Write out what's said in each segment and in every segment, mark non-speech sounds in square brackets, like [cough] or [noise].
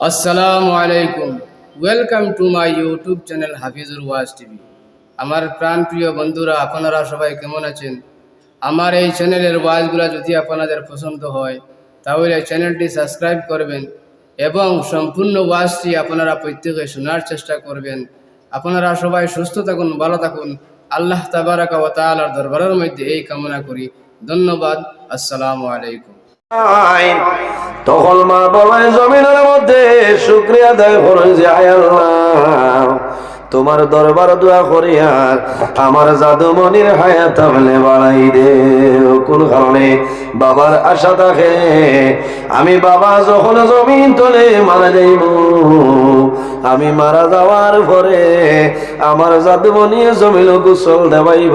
আসসালামু আলাইকুম। Welcome to my YouTube channel Hafizur Waz TV আমার প্রাণপ্রিয় বন্ধুরা, আপনারা সবাই কেমন আছেন? আমার এই চ্যানেলের ওয়াজগুলো যদি আপনাদের পছন্দ হয়, তাহলে চ্যানেলটি সাবস্ক্রাইব করবেন এবং সম্পূর্ণ ওয়াজটি আপনারা প্রত্যেকে শোনার চেষ্টা করবেন। আপনারা সবাই সুস্থ থাকুন, ভালো থাকুন। আল্লাহ তাবারাকা ও তাআলার দরবারের মধ্যে এই কামনা করি। ধন্যবাদ। আসসালামু আলাইকুম। তখন মা বলায় জমিনের মধ্যে শুক্রিয়া দেয় করে যে আল্লাহ, তোমার দরবার দোয়া করিয়া আমার জাদুমনির হায়াত আমলে বাড়াই দে। কোন কারণে? বাবার আশা থাকে। আমি বাবা যখন জমিন তলে মারা যাইব আমি মারা যাওয়ার পরে আমার জাদুমনি জমিল গোসল দেবাইব,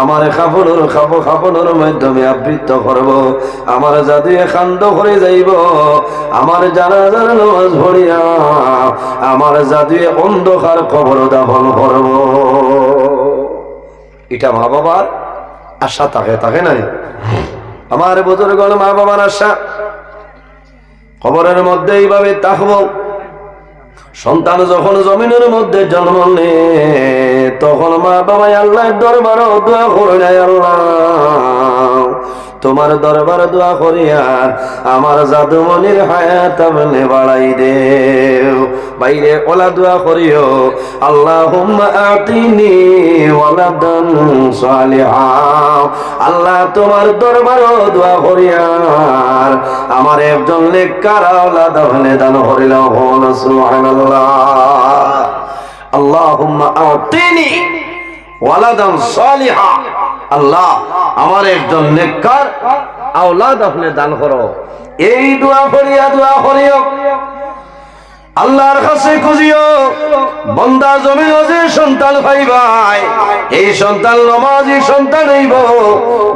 আমার খাপনের খাপ খাপনের মাধ্যমে আবৃত্ত করব, আমার জাদুয়ে খান্দ করে যাইব, আমার জানাজার নামাজ ভরিয়া আমার জাদুয়ে অন্ধকার কবর দাফন করব। এটা মা বাবার আশা থাকে থাকে নাই? আমার বুজুর্গ মা বাবার আশা। কবরের মধ্যে এইভাবে থাকব সন্তান যখন জমিনের মধ্যে জন্ম নে তখন মা বাবা আল্লাহ দরবার দোয়া করে আল্লাহ। তোমার দরবার দোয়া করিয়ার আমার জাদুমনির হায়াত আমনে বাড়াই দে বাইরে ওলা দোয়া করিও আল্লাহ আতিনি ওয়ালাদান সালিহা। আল্লাহ তোমার দরবার দোয়া করিয়ার আমার একজন লেখার আওলাদ হলে দান করিল হল সুবহানাল্লাহ। আল্লাহুম্মা আতিনি ওয়ালাদান সালিহা। আল্লাহ আমার একজন নেককার আওলাদ আপনি দান করো। এই দোয়া করিয়া দোয়া করিও। আল্লাহর কাছে খুঁজিও, বন্দা জমিন যে সন্তান পাইবাই, এই সন্তান নমাজি সন্তান হইব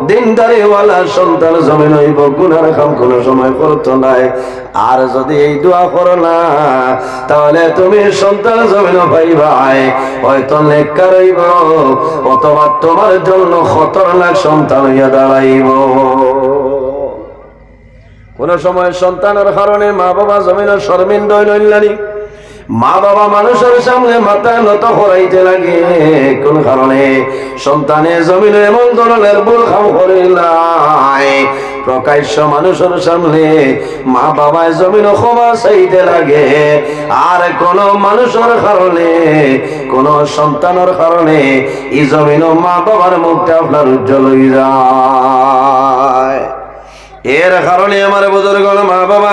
দিনদারি ওয়ালা সন্তান জমিন হইব, গুনার কাম কোন সময় করতো নাই। আর যদি এই দোয়া করো না, তাহলে তুমি সন্তান জমিন পাইবাই, হয়তো নেককার হইব, অথবা তোমার জন্য খতরনাক সন্তান হইয়া দাঁড়াইব। কোন সময় সন্তানের কারণে মা বাবা জমিন শর্মিন্দ মা বাবা মানুষের সামনে মাথা নত করাইতে লাগে। কোন কারণে? সন্তানে জমিন এমন ধরনের ভুল খাম করিলাই প্রকাশ্য মানুষের সামনে মা বাবায় জমিন ক্ষমা চাইতে লাগে। আর কোন মানুষের কারণে, কোন সন্তানের কারণে এই জমিন মা বাবার মুখটা আপনার উজ্জ্বল হয়ে যায়। এর কারণে আমার বুজুর্গ মা বাবা,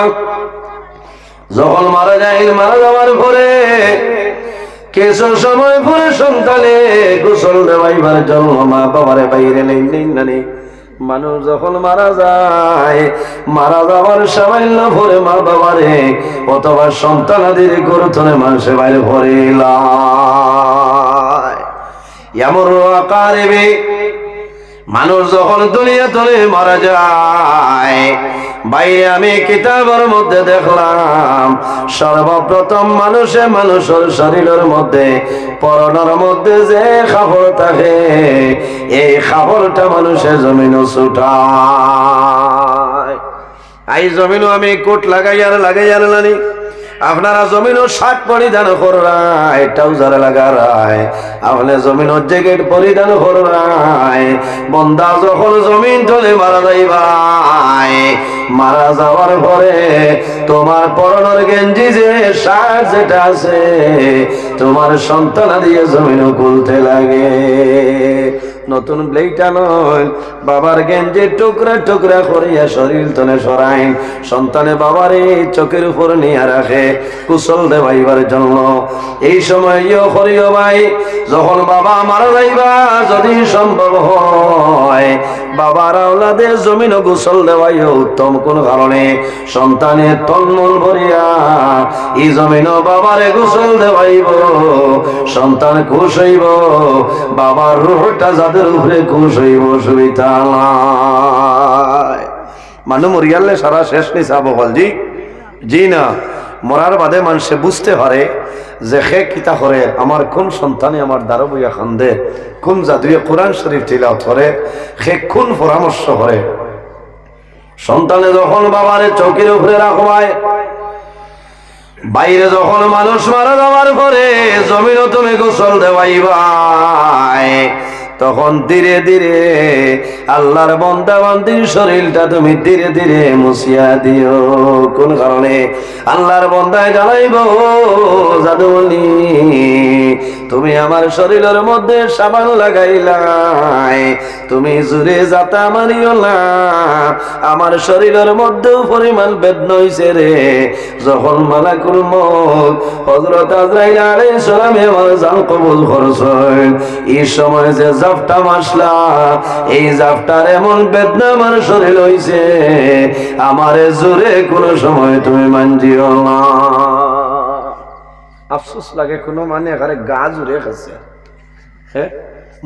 যখন মারা যায়, মারা যাওয়ার পরে কিছু সময় পরে সন্তানে গোসল দেওয়াইবার জন্য মা বাবারে বাইরে নেই নেই না নেই। মানুষ যখন মারা যায়, মারা যাওয়ার সামান্য ভরে মা বাবারে অথবা সন্তানাদের গুরুত্বনে মানুষের বাইরে ভরে এমন আকারে মানুষ যখন দুনিয়া তলে মারা যায়, বাইরে আমি কিতাবের মধ্যে দেখলাম, সর্বপ্রথম মানুষে মানুষের শরীরের মধ্যে পরনের মধ্যে যে খাবার থাকে, এই খাবারটা মানুষের জমিন ছুটায়। এই জমিনও আমি কোট লাগাইয়ার লাগাইয়ার লানি আপনারা জমিনও শার্ট পরিধান করায় ট্রাউজার লাগারায়। আপনি জমিনের জ্যাকেট পরিধান করায় বন্দা যখন জমিন চলে মারা যাইবাই মারা যাওয়ার পরে তোমার পরনের গেঞ্জি যে, শার্ট যেটা আছে, তোমার সন্তান দিয়ে জমিন খুলতে লাগে। নতুন ব্লেইটা নয় বাবার গেঞ্জে টুকরা টুকরা করিয়া শরীর তলে সরাইন সন্তানে বাবারে চোখের উপর নিয়ে রাখে, কুশল দেবাইবার জন্য। এই সময় ইয় করিও ভাই, যখন বাবা মারা যাইবা, যদি সম্ভব হয়, বাবার আওলাদের জমিন গোসল দেওয়াই উত্তম কোন কারণে। সন্তানের তন্মন ভরিয়া এই জমিন বাবারে গোসল দেওয়াইব, সন্তান খুশ হইব। বাবার রুহটা যাদের আমার কোন সন্তানে আমার দ্বারা বইয়া খান্দে, কোন জাদুয়ে কোরআন শরীফ তিলাওয়াত করে, সে কোন পরামর্শ করে। সন্তানে যখন বাবারে চৌকির উপরে রাখবায়, বাইরে যখন মানুষ মারা যাওয়ার পরে জমিনও তুমি গোসল দেওয়াইবাই তখন ধীরে ধীরে আল্লাহর বন্দা বান্দির শরীরটা তুমি ধীরে ধীরে মুছিয়া দিও। কোন কারণে? আল্লাহর বন্দায় জানাইব জাদুমণি তুমি আমার শরীরের মধ্যে সাবান লাগাইলাই। তুমি জুড়ে যাতা মারিও না। আমার শরীরের মধ্যেও পরিমাণ বেদনা হইছে রে। যখন মালাকুল মত হযরত আজরাইল আলাইহিস সালামে আমার জান কবুল করছেন, এই সময় যে জাফটা মাসলা। এই জাফটার এমন বেদনা আমার শরীর হইছে আমারে জোরে কোনো সময় তুমি মানজিও না। আফসোস লাগে, কোনো মানে এখানে গা জুড়ে গেছে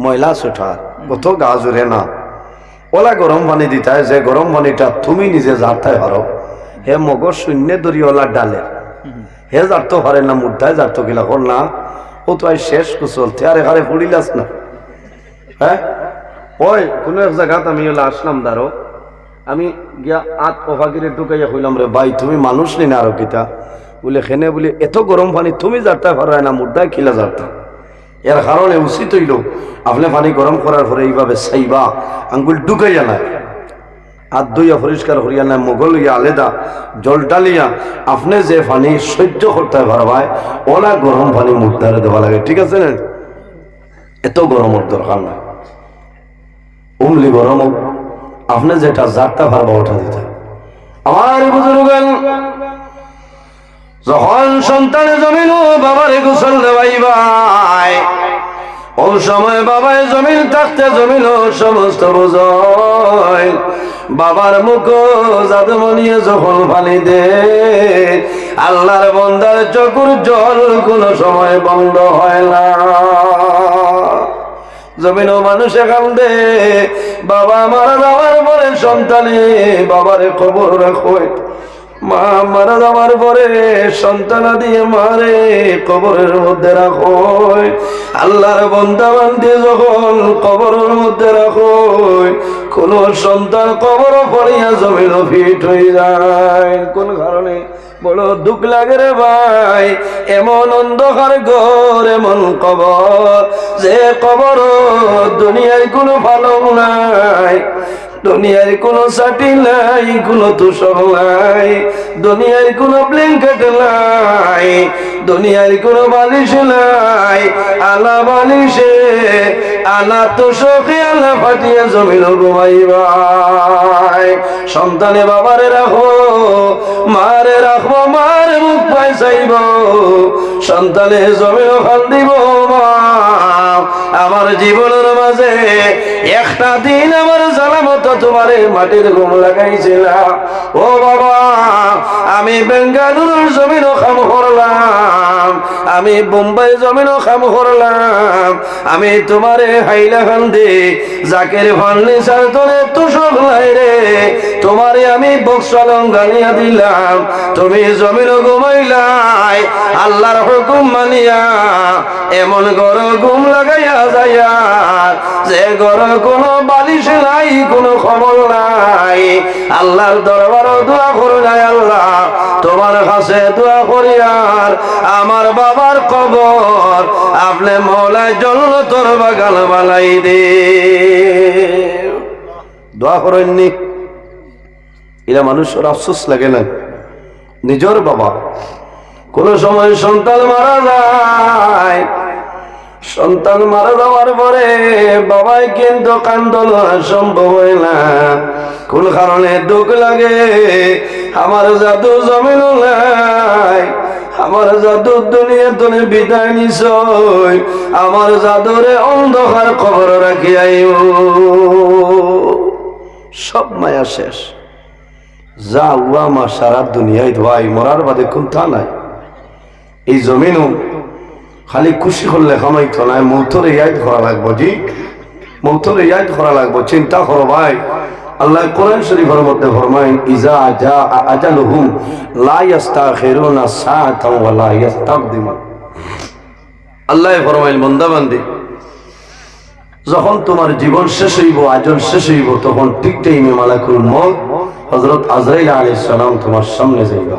ময়লা সুঠা কত গা জুড়ে না। ওলা গরম পানি দিতায় যে গরম পানিটা তুমি নিজে জারতাই পারো। হে মগর শূন্য দরি ওলা ডালে। হে, জারতো পারে না মুদ্রায় জারতো গিলা কর না। ও তো আই শেষ কুশল, তে আর এখানে পড়িলাস না। হ্যাঁ? ওই, কোনো এক জায়গাত আমি ওলা আসলাম দাঁড়ো। আমি গিয়া আত অভাগিরে ঢুকাইয়া কইলাম, রে ভাই, তুমি মানুষ নি না আরও কিতা? বলে খেনে বলে, এত গরম পানি, তুমি জারতে পারো না মুদ্রায় খিলা জারতা এর কারণে উচিত হইল, আপনি পানি গরম করার পরে এইভাবে চাইবা আঙ্গুল ঢুকাইয়া না হাত ধুইয়া পরিষ্কার করিয়া না মোগল ইয়া আলেদা, জল ডালিয়া আপনি যে পানি সহ্য করতে পারবায় ওলা গরম পানি মুদ্রারে দেওয়া লাগে, ঠিক আছে না? এত গরমের দরকার নাই। উমলি গরম আপনি যেটা জারতে পারবা ওটা দিতে। আমার বুজুর্গান যখন সন্তানে জমিন বাবারে গোসল দেওয়াইবাই ও সময় বাবায় জমিন থাকতে জমিন সমস্ত বোঝয় বাবার মুখ জাদুমনিয়ে যখন পানি দে, আল্লাহর বন্দার চকুর জল কোনো সময় বন্ধ হয় না। জমিনও মানুষে কান্দে। বাবা মারা যাওয়ার পরে সন্তানে বাবারে খবর রাখো। মা মারা যাওয়ার পরে সন্তান দিয়ে মারে কবরের মধ্যে রাখো। আল্লাহর বন্দা বান্ধি যখন কবরের মধ্যে রাখো, কোন সন্তান কবর পড়িয়া জমিন ফিট হয়ে যায়। কোন কারণে? বড় দুঃখ লাগে রে ভাই, এমন অন্ধকার ঘর, এমন কবর, যে কবর দুনিয়ায় কোনো ভালো নাই। দুনিয়ার কোনো সাটি নাই কোনো তুষক নাই। দুনিয়ার কোনো ব্ল্যাঙ্কেট নাই। দুনিয়ার কোনো বালিশ নাই। আলা বালিশে, আলা তুষকে আলা ফাটিয়ে জমিন ঘুমাইবাই সন্তানে বাবারে রাখো, মারে রাখব, মার মুখ পাই চাইব সন্তানে জমিন খাল দিব আমার জীবনের মাঝে একটা দিন আমার তোমারে মাটির ঘুম লাগাইছিলাম ও বাবা আমি বেঙ্গালুরুর জমিন খাম করলাম, আমি বোম্বাই জমিন খাম করলাম, আমি তোমারে হাইলা খান্দি, জাকের ফান্নি সার তোরে তুষক লাই রে, তোমারে আমি বক্সালং গালিয়া দিলাম, তুমি জমিন ঘুমাইলাই, আল্লাহর হুকুম মানিয়া, এমন গর ঘুম লাগাইয়া যাইয়া, যে গর কোনো বালিশ নাই, কোনো খবর নাই, আল্লাহর দরবার দোয়া করে নাই আল্লাহ। তোমার কাছে দোয়া করি আর আমার বাবার কবর আপনি মৌলায় জল তোর বাগান বালাই দে। দোয়া করেননি? এরা মানুষের আফসোস লাগে না। নিজের বাবা। কোন সময় সন্তান মারা যায় সন্তান মারা যাওয়ার পরে বাবাই কিন্তু কান্দল সম্ভব হয় না। কোন কারণে দুঃখ লাগে? আমার জাদু জমিন নাই। আমার জাদু দুনিয়া তুমি বিদায় নিছ আমার জাদুরে অন্ধকার খবর রাখি আইও। সব মায়া শেষ। যা উয়া মা সারা দুনিয়ায় ধোয়াই, মরার বাদে কোন তা নাই। এই জমিনও খালি খুশি করলে কামাইতো নাই মৌতর ইয়াদ করা লাগবো জি। মৌতর ইয়াদ করা লাগবো, চিন্তা করো ভাই। আল্লাহ কোরআন শরীফের মধ্যে ফরমায়, ইজা জা আজালুহুম লা ইস্তাখিরুনা সাআতাও ওয়া লা ইস্তাকদিমুন আল্লাহ ফরমাইল বান্দা, বান্দি, যখন তোমার জীবন শেষ হইব আজল শেষ হইব, তখন ঠিক টাইমে মালাকুল মত হজরত আজরাইল আলাইহিস সালাম তোমার সামনে যাইবা।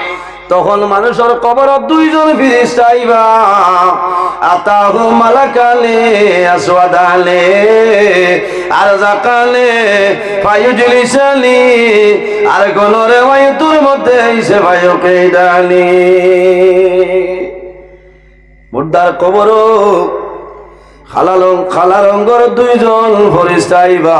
তখন মানুষের কবর দুইজন ফিরিস চাইবা আতাহু আর জাকালে ফায়ুজলিসালি, আর গনরে ওয়াইতুর মধ্যে ইসে ভাইকে ডালি মুর্দার কবর খালা রং খালা রঙ্গর দুইজন। ফরিস্তাইবা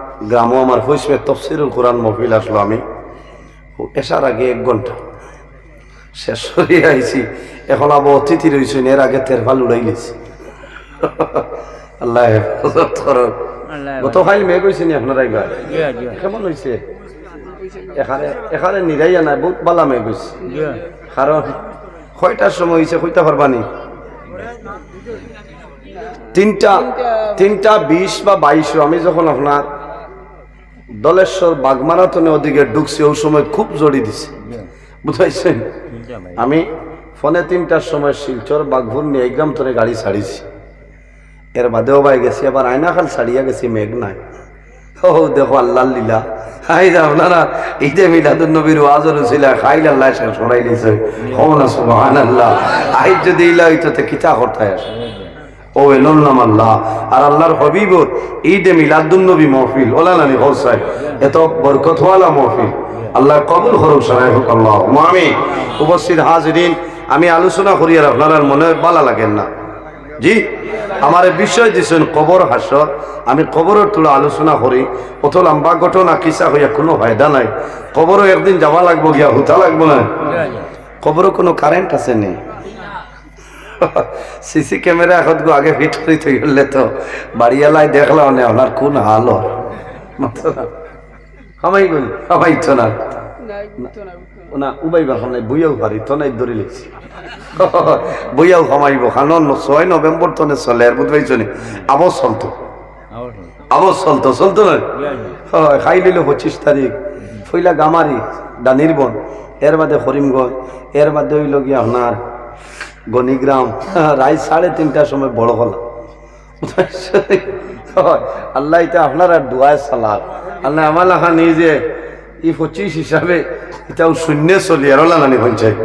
গ্রামও আমার ফুসবে তফসিরুল কোরআন মফিল আসলো আমি। এসার আগে এক ঘণ্টা। শেষ হয়ে আইছি। এখন আবার অতিথি রয়েছেন এর আগে তেরফাল উড়াই গেছি আল্লাহ হেফাজত করক। গত খাই মেঘ হয়েছে নি আপনারা এইবার কেমন হয়েছে এখানে এখানে নিরাইয়া নাই বহুত বালা মেঘ হয়েছে কারণ কয়টার সময় হয়েছে কইতে পারবানি তিনটা তিনটা বিশ বা বাইশও আমি যখন আপনার দলেশ্বর বাগমারাতনে ওদিকে ঢুকছি ওই সময় খুব জড়ি দিছে। বুঝাইছেন? আমি ফোনে তিনটার সময় শিলচর বাঘভুর নিয়ে গ্রাম তোরে গাড়ি ছাড়িছি। এর বাদেও বাই গেছি আবার আয়নাখাল ছাড়িয়া গেছি মেঘ নাই। ও দেখো আল্লাহ লীলা। হাই যা আপনারা এই যে মিলাদুল নবীর ওয়াজর ছিল খাইল আল্লাহ সরাই দিছে। হো না সুবহানাল্লাহ। আই যদি ইলা হইতো তে কিতা করতে আসে আল্লাহ। নবী মহফিল। এত মহফিল। আল্লাহ আমি আমি আলোচনা করি আর আপনার মনে বালা লাগেন না। জি, আমার বিষয় দিছেন কবর হাসর। আমি কবরের তুলে আলোচনা করি। অত লম্বা ঘটনা, কিসা হইয়া কোনো ফায়দা নাই। কবরও একদিন যাওয়া লাগবো গিয়া হুতা লাগবো না। কবরও কোনো কারেন্ট আছে নেই সিসি ক্যামেরা এখন গো আগে ফিট করে গেলে তো বাড়িয়ালাই দেখলাম না ওনার কোন হাল। খামাই গুন খামাই তো না। না উবাইবা খান নাই বইয়াও পারি তো নাই ধরে বইয়াও খামাইব কারণ ছয় নভেম্বর তনে চলে আর পারছ নি আবার চলতো আবার চলতো চলতো না? হয় খাই লিল পঁচিশ তারিখ। ফইলা গামারি ডানির বন। এর বাদে করিমগঞ্জ এর বাদে হইল গিয়া আপনার গণিগ্রাম। [laughs] রায় সাড়ে তিনটার সময় বড় হল আল্লাহ এটা আপনার আর দোয়ায় সালাদ আল্লাহ আমার লেখা যে ই পঁচিশ হিসাবে এটাও শূন্য চলি, আর নানি পঞ্চায়েত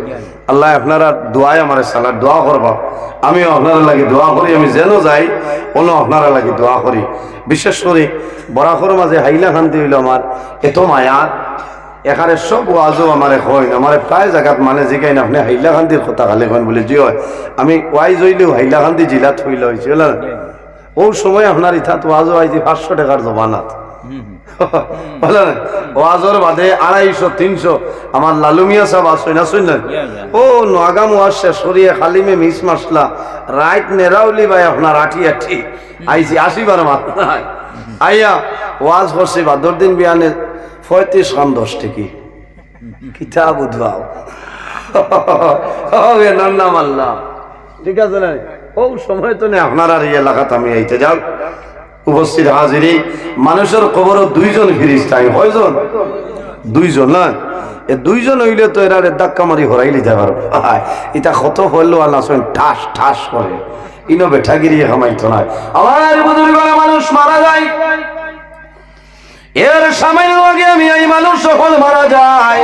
আল্লাহ আপনারা দোয়াই আমার সালাদ দোয়া করবা। আমিও আপনারা লাগে দোয়া করি, আমি যেন যাই অন্য আপনারা লাগে দোয়া করি। বিশেষ করে বরাকর মাঝে হাইলা খান্তি হইল আমার, এত মায়া। এখানে সব ওয়াজও আমার হয়। আমার প্রায় জায়গাত মানে জিগাই না আপনি হাইলাকান্দির কথা খালি কন বলে জি হয় আমি ওয়াইজ হইলেও হাইলাকান্দি জিলাত হইলে হয়েছে বুঝলেন ও সময় আপনার ইথাত ওয়াজও আইছি পাঁচশো টাকার জমানাত। বুঝলেন ওয়াজর বাদে আড়াইশো তিনশো। আমার লালুমিয়া সাহেব আসই না শুনলেন ও নোয়াগাম ওয়াজ শেষ করিয়ে খালিমে মিস মাসলা রাইট নেরাউলি ভাই আপনার আঠি আঠি। আইছি আশিবার মাত আইয়া ওয়াজ করছি বাদর দিন বিয়ানে পঁয়ত্রিশ খান দশ টিকি। উদ্ভাব। হবে নান্না মাল্লা। ঠিক আছে না? ও, সময় তো নেই। আপনার এই এলাকাতে আমি আইতে যাও। উপস্থিত হাজিরি। মানুষের খবরও দুইজন ফিরিস টাইম কয়জন? দুইজন না? এ দুইজন হইলে তো এরা ধাক্কা মারি হরাই লিতে পারব। এটা কত হইল আল্লাহ ঠাস ঠাস করে। ইনো বেঠাগিরি হামাইতো না। আমার মানুষ মারা যায়। এর সামান্য আগে আমি এই মানুষ সকল মারা যায়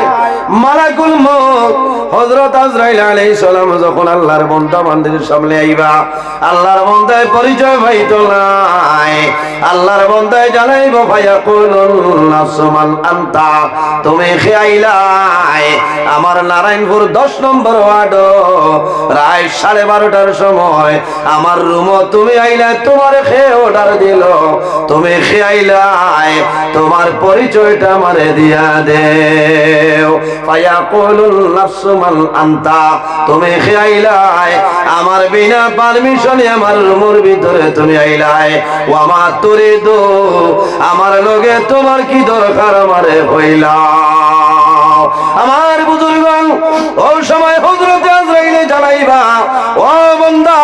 মালাকুল মত হযরত আজরাইল আলাইহিস সালাম যখন আল্লাহর বান্দা বান্দির সামনে আইবা, আল্লাহর বান্দায় পরিচয় পাইতো নাই। আল্লাহর বান্দায় জানাইব ভাইয়া কইলুন নাসমান আনতা, তুমি খেয়াইলাই। আমার নারায়ণপুর দশ নম্বর ওয়ার্ড, রায় সাড়ে বারোটার সময় আমার রুম তুমি আইলা, তোমার খেয়ে অর্ডার দিল, তুমি খেয়াইলাই। তোমার পরিচয়টা আমারে দিয়া দেও। পায়া কইলুন নাসমান আনতা। তুমি খেয়াইলাই আমার বিনা পারমিশনে আমার রুমের ভিতরে তুমি আইলাই। ও আমার তোরে দো আমার লগে তোমার কি দরকার আমারে হইলা? আমার বুজুর্গন ও সময় হজরতে আজরাইলে জানাইবা, ও বন্দা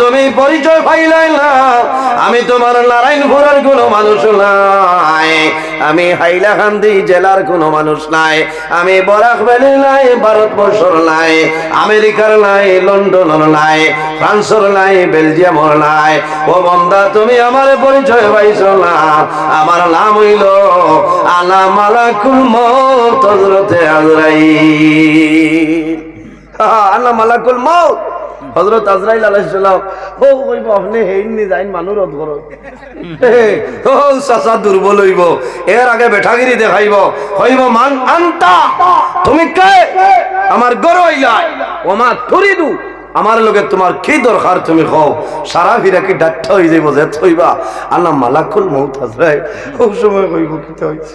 তুমি পরিচয় পাইলাই না। আমি তোমার নারায়ণপুরের কোনো মানুষ নাই। আমি হাইলাকান্দি জেলার কোনো মানুষ নাই। আমি বরাক ভ্যালি নাই ভারতবর্ষর নাই আমেরিকার নাই লন্ডনের নাই ফ্রান্সর নাই বেলজিয়ামর নাই। ও বন্দা তুমি আমার পরিচয় পাইছ না। আমার নাম হইল আনা মালাকুল মৌত হজরতে আজরাইল। হ্যাঁ, আনা মালাকুল মৌত হজরত আজরাইল আলাইহিস সালাম, ও, কইব, আপনি হেইনি যাইন মানুষ রদ করো ও সাসা দুর্বল হইব, এর আগে বেঠাগিরি দেখাইব। হইব মান আন্তা, তুমি কে? আমার গরো হইলা। ওমা তুরিদু, আমার লগে তোমার কি দরকার তুমি কও? সারা ভিরা কি ডাক্তার হয়ে যাইব যে থইবা? আল্লাহ মালাকুল মৌত আজরাইল। ও, সময় কইব, কি হইছে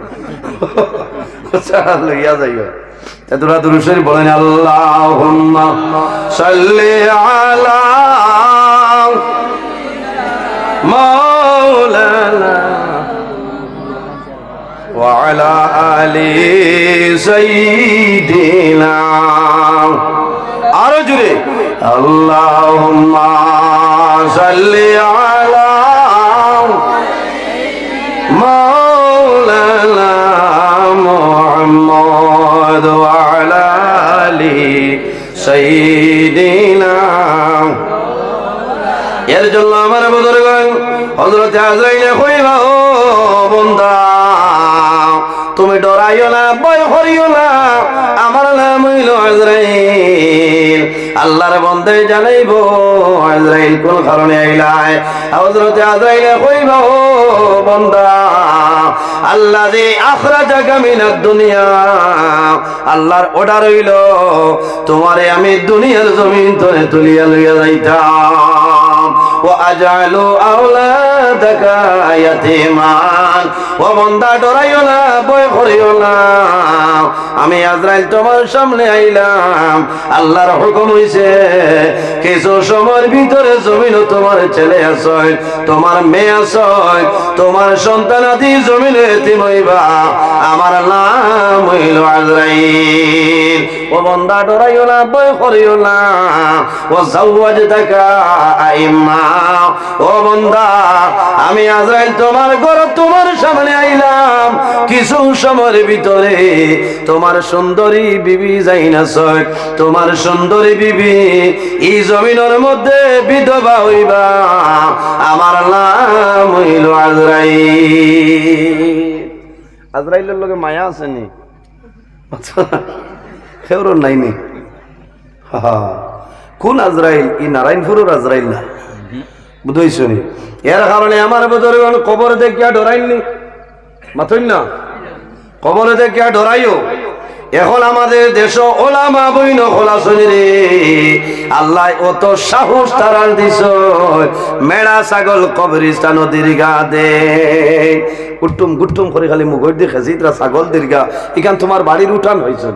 লইয়া যাইও তোরা দুরুশের বলেন আল্লাহ সাল্লি আলা মাওলানা ওয়া আলা আলি সাইয়্যিদিনা আরও জুড়ে আল্লাহুম্মা সাল্লি আলা এর জন্য আমার বুজুর্গণ, হযরত আজরাইল কইবা বন্দা? তুমি ডরাইও না, ভয় হরিও না, আমার নাম হইল আজরাইল। আল্লাহর বন্ধে জানাইব, আজরাইল কোন কারণে আইলায়। হযরত আজরাইল কইবা বন্দা। আল্লাহ দুনিয়া আল্লাহর অর্ডার তোমারে আমি দুনিয়ার জমিন তোরে তুলিয়া লইয়া যাইতাম। আজালু আওলাদাকা ও বান্দা ডরাইও না ভয় করিও না আমি আজরাইল তোমার সামনে আইলাম। আল্লাহর হুকুম হইছে, কিছু সময়ের ভিতরে জমিন তোমার ছেলে আসয়, তোমার মেয়ে আসয়, তোমার সন্তানাদি জমিনে তিমইবা আমার নাম হইল আজরাইল। ও ডরাইও না, ভয় করিও না। ও থাকা আইম্মা ও বন্দা, আমি আজরাইল তোমার ঘর, তোমার সামনে আইলাম। কিছু সময়ের ভিতরে তোমার সুন্দরী বিবি যাই না সয় তোমার সুন্দরী বিবি এই জমিনের মধ্যে বিধবা হইবা। আমার নাম হইল আজরাইল। আজরাইলের লগে মায়া আসেনি আচ্ছা। সেওর নাইনি কোন আজরাইল? ই নারায়ণপুরের আজরাইল না। বুঝাইছো নি? এর কারণে আমার ভেতরে কবর দেখিয়া ডরাইননি মাথইন না? কবরে দেখিয়া ডরাইও। এখন আমাদের দেশ ওলামা বইন খোলা রে। আল্লাহ অত সাহস তারার দিস মেড়া, ছাগল কবরিস্তান দীর্ঘা দে। গুট্টুম গুট্টুম করে খালি মুগর দিয়ে খেসিতরা ছাগল দীর্ঘা। এখান তোমার বাড়ির উঠান হয়েছে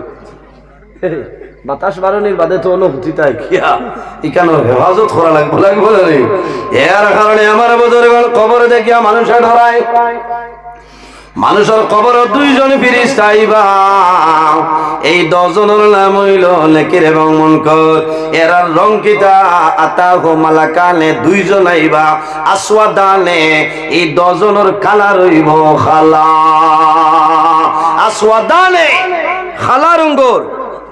[laughs] বাতাস বারণের বাদে তো অনুভূতি তাই, কিয়া? ইকানো হেফাজত করা লাগবে লাগবে। এর কারণে আমার বদরে কবরে দেখিয়া ধরায়। মানুষের কবর দুইজন আইবা। এই দশজনের নাম হইল নেকির এবং মনকর। এরার রং কিতা? আতা হো মালাকানে দুইজন আইবা। আসওয়াদানে এই দশজনের কালার হইব খালা। আসওয়াদানে খালা রঙ্গর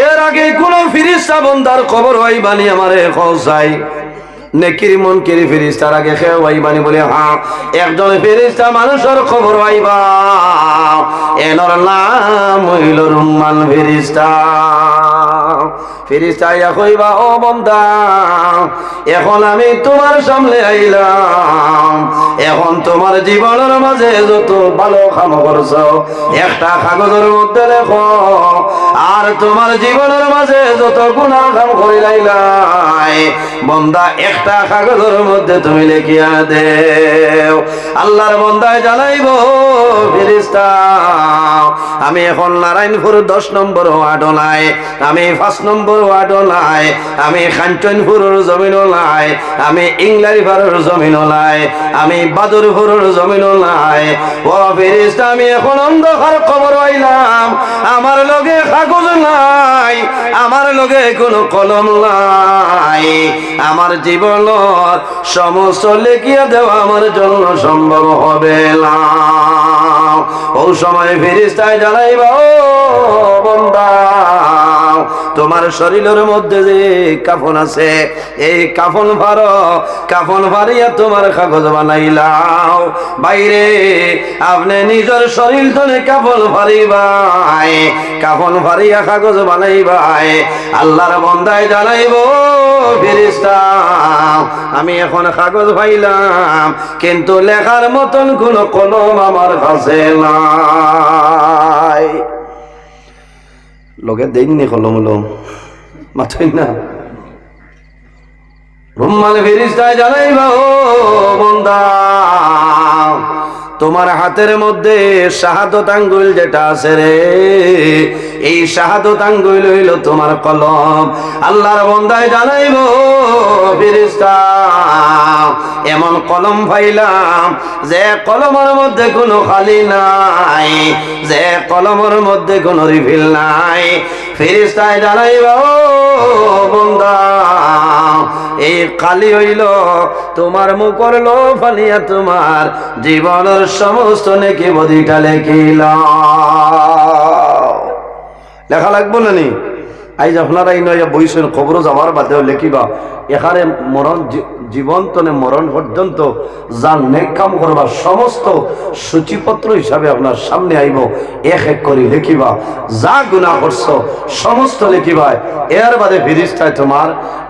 এর আগে কোন ফিরিস্তা বন্দার খবর হয় বানি আমারে ফিরিস্তার আগে খেয়ে হইবানি বলে হ্যাঁ একজন এনর নাম এখন আমি তোমার সামনে আইলাম। এখন তোমার জীবনের মাঝে যত ভালো কাম করছ, একটা কাগজের মধ্যে লেখো আর তোমার জীবনের মাঝে যত গুণার কাম করে লাইলাই বন্দা একটা কাগজের মধ্যে তুমি লিখিয়া দেও। আল্লাহর বন্দায় জানাইব আমি এখন নারায়ণপুর দশ নম্বর ওয়ার্ড নাই, আমি পাঁচ নম্বর ওয়ার্ড নাই, আমি খাঞ্চনপুরের জমিন নাই, আমি ইংলারিপাড়ার জমিন নাই, আমি বাদুরপুরের জমিন নাই। ও ফিরিস্তা আমি এখন অন্ধকার খবর হইলাম, আমার লগে কাগজ নাই, আমার লগে কোনো কলম নাই। আমার জীবন সমস্ত লেখিয়া দেওয়া আমার জন্য সম্ভব হবে না। ও সময় ফিরিস্তায় জানাইবা বন্দা তোমার শরীরের মধ্যে যে কাফন আছে, এই কাফন ভার, কাফন ভারিয়া তোমার কাগজ বানাইলাও। বাইরে, আপনি নিজের শরীর ধরে কাফন ভারিবাই, কাফন ভারিয়া কাগজ বানাইবাই। আল্লাহর বন্দায় জানাইব আমি এখন কাগজ পাইলাম কিন্তু লেখার মতন কোন কলম আমার কাছে নাই। লগে দেননি কলম লম মাথায় না। রুম্মান ফিরিস্তায় জানাইবা ও বন্দা, তোমার হাতের মধ্যে শাহাদত আঙ্গুল যেটা আছে রে, এই শাহাদত আঙ্গুল হইল তোমার কলম। আল্লাহর বন্দায় জানাইব ফিরিস্তা। এমন কলম পাইলাম যে কলমের মধ্যে কোনো খালি নাই, যে কলমের মধ্যে কোনো রিফিল নাই। ফিরিস্তায় জানাইব ও বন্দা, এই কালি হইল তোমার মুখর লো ফালিয়া তোমার জীবনের সমস্ত নেকি বদিটা লেখিল। লেখা লাগবো না নি? আইজ আপনারা এই নয় বইছেন খবর যাওয়ার বাদেও লেখিবা। এখানে মরণ জীবন তনে মরণ পর্যন্ত যার নেক কাম করবার সমস্ত সূচিপত্র হিসাবে আপনার সামনে আইব। এক এক করে লেখিবা। যা গুণা করছ, সমস্ত লেখিবা এর বাদে ফিরিস্তায় তোমার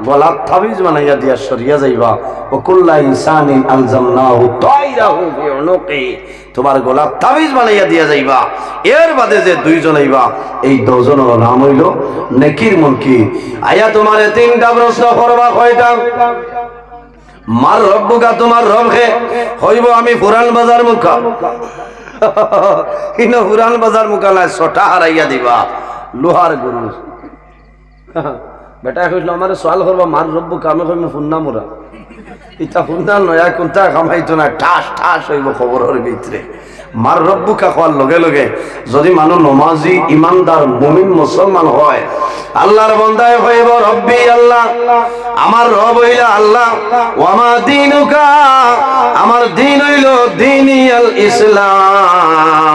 গলার থাবিজ বানাইয়া দিয়া সরিয়া যাইবা। ওকুল্লা ইনসানিন আলজামনাহু তাইরাহু তোমার গোলাপ তাবিজ বানাইয়া দিয়া যাইবা। এর বাদে যে দুইজন আইবা, এই দুজনের নাম হইল নেকির মনকি। আয়া তোমারে তিনটা প্রশ্ন করবা, কয়টা? মার রব বুকা তোমার রব হে হইব আমি পুরান বাজার মুখা। [laughs] কিন্তু পুরান বাজার মুখা নাই, ছটা হারাইয়া দিবা। লোহার গরু। [laughs] বেটা কইল আমার সোয়াল করবা, মার রব্বু কামে কইম ফুন্না মোরা কোনটা কামাইতো না, ঠাস ঠাস হইব খবরের ভিতরে। মার লগে লগে, যদি মানুষ নমাজি ইমানদার মুমিন মুসলমান হয় আল্লাহর বন্দায় হইব রব্বি আল্লাহ আমার রব হইলা আল্লাহ, ওয়ামা দিনুকা আমার দিন হইল দিনী ইসলাম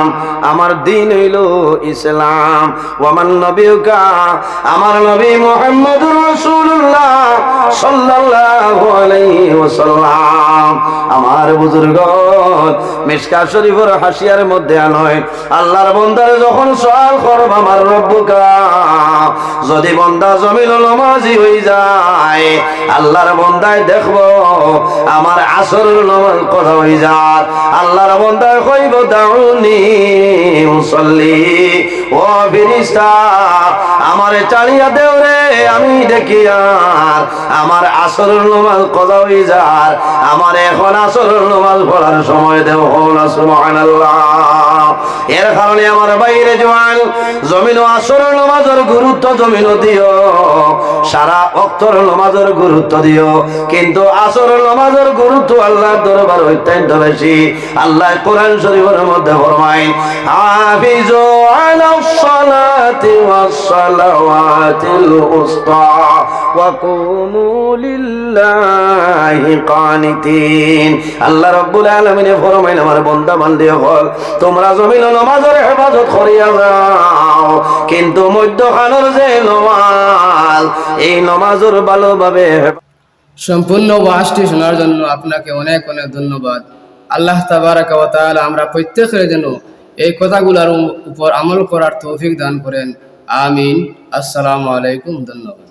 আমার দিন হইল ইসলাম। ওয়ামান নবীকা, আমার নবী মুহাম্মদুর রাসূলুল্লাহ সাল্লাল্লাহু আলাইহি ওয়াসাল্লাম। আমার বুজুর্গ মিসকা শরীফের হাসিয়ার মধ্যে আনয় আল্লাহর বন্দারে যখন সওয়াল করব, আমার রব্বুকা, যদি বন্দা জমিন নমাজি হয়ে যায়, আল্লাহর বন্দায় দেখব, আমার আসর নমাজ কথা হয়ে যায় আল্লাহর বন্দায় কইব, দাউনি মুসল্লি ও আমারে চালিয়া দেও রে, আমি দেখি আর আমার আসর নমাজ কদা হই যার আমার এখন আসর নমাজ পড়ার সময় দেও হল সুবহানাল্লাহ। এর কারণে আমার বাইরে জোয়ান, জমিন আসর নমাজের গুরুত্ব জমিন দিও। সারা অক্তর নমাজের গুরুত্ব দিও। কিন্তু আসর নমাজের গুরুত্ব আল্লাহর দরবার অত্যন্ত বেশি। আল্লাহ কোরআন শরীফের মধ্যে ফরমায় হাফিজু আলাস সালাতি ওয়াস সালাওয়াতিল উসতা ওয়া কুমু লিল্লাহি কানিতিন। আল্লাহ রাব্বুল আলামিন ফরমাইন, আমার বান্দা বান্দি হল, তোমরা নামাজের হেফাজত করিয়া যাও কিন্তু যে নমাজ, এই নমাজের ভালোভাবে সম্পূর্ণ ওয়াজটি শোনার জন্য আপনাকে অনেক অনেক ধন্যবাদ। আল্লাহ তাবারাক আমরা প্রত্যেকের যেন এই কথাগুলোর উপর আমল করার তৌফিক দান করেন। আমিন। আসসালামু আলাইকুম, ধন্যবাদ।